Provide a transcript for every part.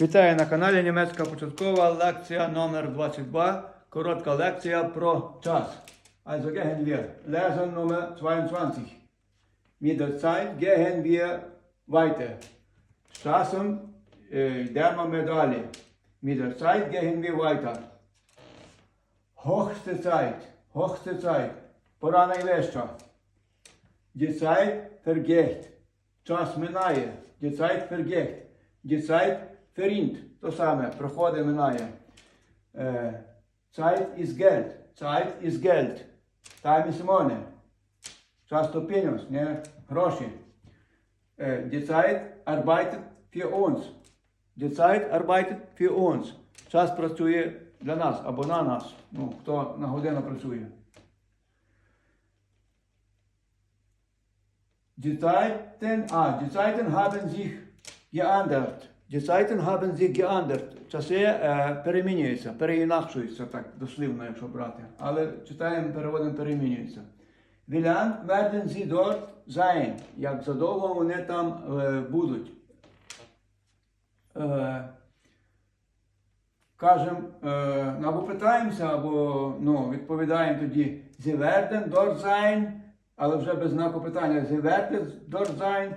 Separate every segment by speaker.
Speaker 1: Вітаю на каналі Німецька початкова лекція номер 22. Коротка лекція про час. Also gehen wir. Lesson Nummer 22. Mit der Zeit gehen wir weiter. Часом е, йдемо ми далі. Mit der Zeit gehen wir weiter. Hochste Zeit. Hochste Zeit. Пора найвища. Die Zeit vergeht. Час минає. Die Zeit vergeht. Die Zeit verrinnt. То саме, проходить, минає. Е, Zeit ist Geld. Zeit ist Geld. Time is money. Час то пенюс, не гроші. Е, Die Zeit arbeitet für uns. Die Zeit arbeitet für uns. Час працює для нас або на нас. Ну, хто на годину працює. Die Zeiten, ah, die Zeiten haben sich geändert. Die Zeiten haben sich geändert. Часи е, перемінюються, переінакшуються, так дослівно, якщо брати. Але читаємо, переводимо, перемінюються. Lang werden sie dort sein? Як задовго вони там е, будуть? Е, Кажемо, е, або питаємося, або ну, відповідаємо тоді Sie werden dort sein, але вже без знаку питання. Sie werden dort sein,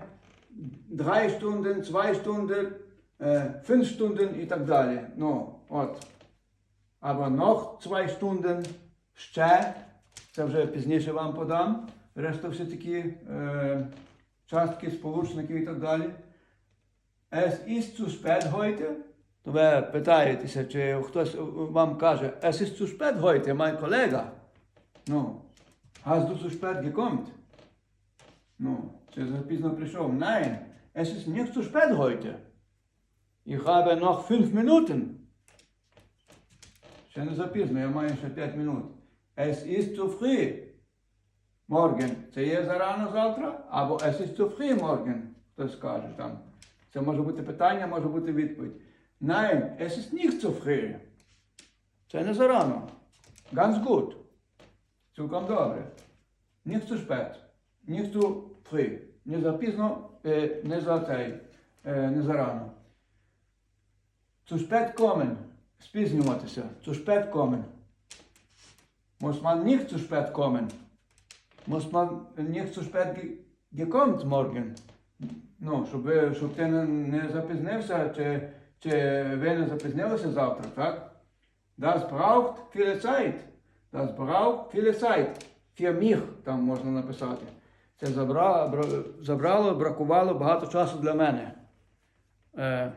Speaker 1: 3 Stunden, 2 Stunden, 5 Stunden і так далі. Ну, от. Або noch 2 Stunden, ще, це вже пізніше вам подам. Решта всі такі е, частки, сполучники і так далі. Es ist zu spät heute. То ви питаєтеся, чи хтось вам каже, es ist zu spät heute, mein колега. Ну, hast du zu spät gekommen? Ну, чи запізно прийшов? Nein, es ist nicht zu spät heute. Ich habe noch fünf Minuten. Ще не запізно, я маю ще 5 минут. Es ist zu früh. Morgen. Це є зарано завтра, або es ist zu früh morgen. Хтось скаже там. Це може бути питання, може бути відповідь. Nein, es ist nicht zu früh. Це не зарано. Ganz gut. Цілком добре. Nicht zu spät. Nicht zu früh. Не запізно, не за цей, не зарано. Spät kommen. Спізнюватися. Zu spät kommen. Muss man nicht zu spät ge- gekommen morgen. Ну, щоб, щоб ти не, не запізнився, чи, чи ви не запізнилися завтра, так? Das braucht viele Zeit. Das braucht viele Zeit. Für mich там можна написати. Це забрало, забрало бракувало багато часу для мене. Е,